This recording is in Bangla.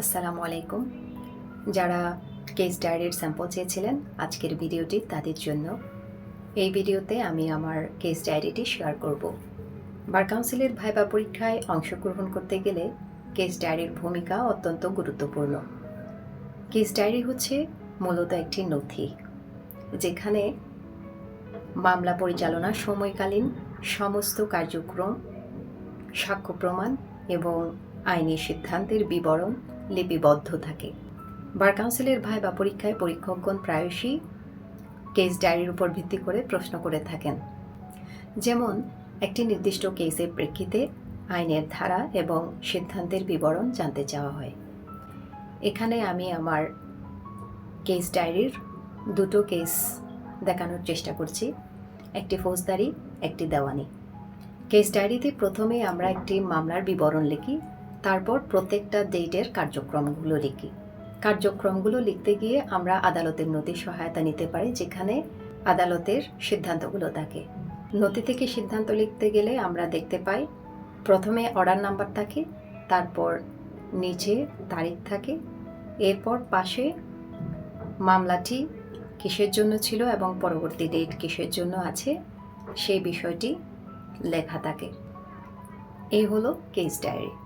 আসসালামু আলাইকুম। যারা কেস ডায়েরির স্যাম্পল চেয়েছিলেন, আজকের ভিডিওটি তাদের জন্য। এই ভিডিওতে আমি আমার কেস ডায়েরিটি শেয়ার করব। বার কাউন্সিলের ভাইবা পরীক্ষায় অংশগ্রহণ করতে গেলে কেস ডায়েরির ভূমিকা অত্যন্ত গুরুত্বপূর্ণ। কেস ডায়েরি হচ্ছে মূলত একটি নথি, যেখানে মামলা পরিচালনার সময়কালীন সমস্ত কার্যক্রম, সাক্ষ্য প্রমাণ এবং আইনি সিদ্ধান্তের বিবরণ লিপিবদ্ধ থাকে। বার কাউন্সিলের ভাই বা পরীক্ষায় পরীক্ষকগণ প্রায়শই কেস ডায়েরির উপর ভিত্তি করে প্রশ্ন করে থাকেন। যেমন, একটি নির্দিষ্ট কেসের প্রেক্ষিতে আইনের ধারা এবং সিদ্ধান্তের বিবরণ জানতে চাওয়া হয়। এখানে আমি আমার কেস ডায়েরির দুটো কেস দেখানোর চেষ্টা করছি। একটি ফৌজদারি, একটি দেওয়ানি। কেস ডায়েরিতে প্রথমে আমরা একটি মামলার বিবরণ লিখি। তারপর প্রত্যেকটা ডেটের কার্যক্রমগুলো লিখি। কার্যক্রমগুলো লিখতে গিয়ে আমরা আদালতের নথির সহায়তা নিতে পারি, যেখানে আদালতের সিদ্ধান্তগুলো থাকে। নথি থেকে সিদ্ধান্ত লিখতে গেলে আমরা দেখতে পাই, প্রথমে অর্ডার নাম্বার থাকে, তারপর নিচে তারিখ থাকে, এরপর পাশে মামলাটি কিসের জন্য ছিল এবং পরবর্তী ডেট কিসের জন্য আছে, সেই বিষয়টি লেখা থাকে। এই হলো কেস ডায়েরি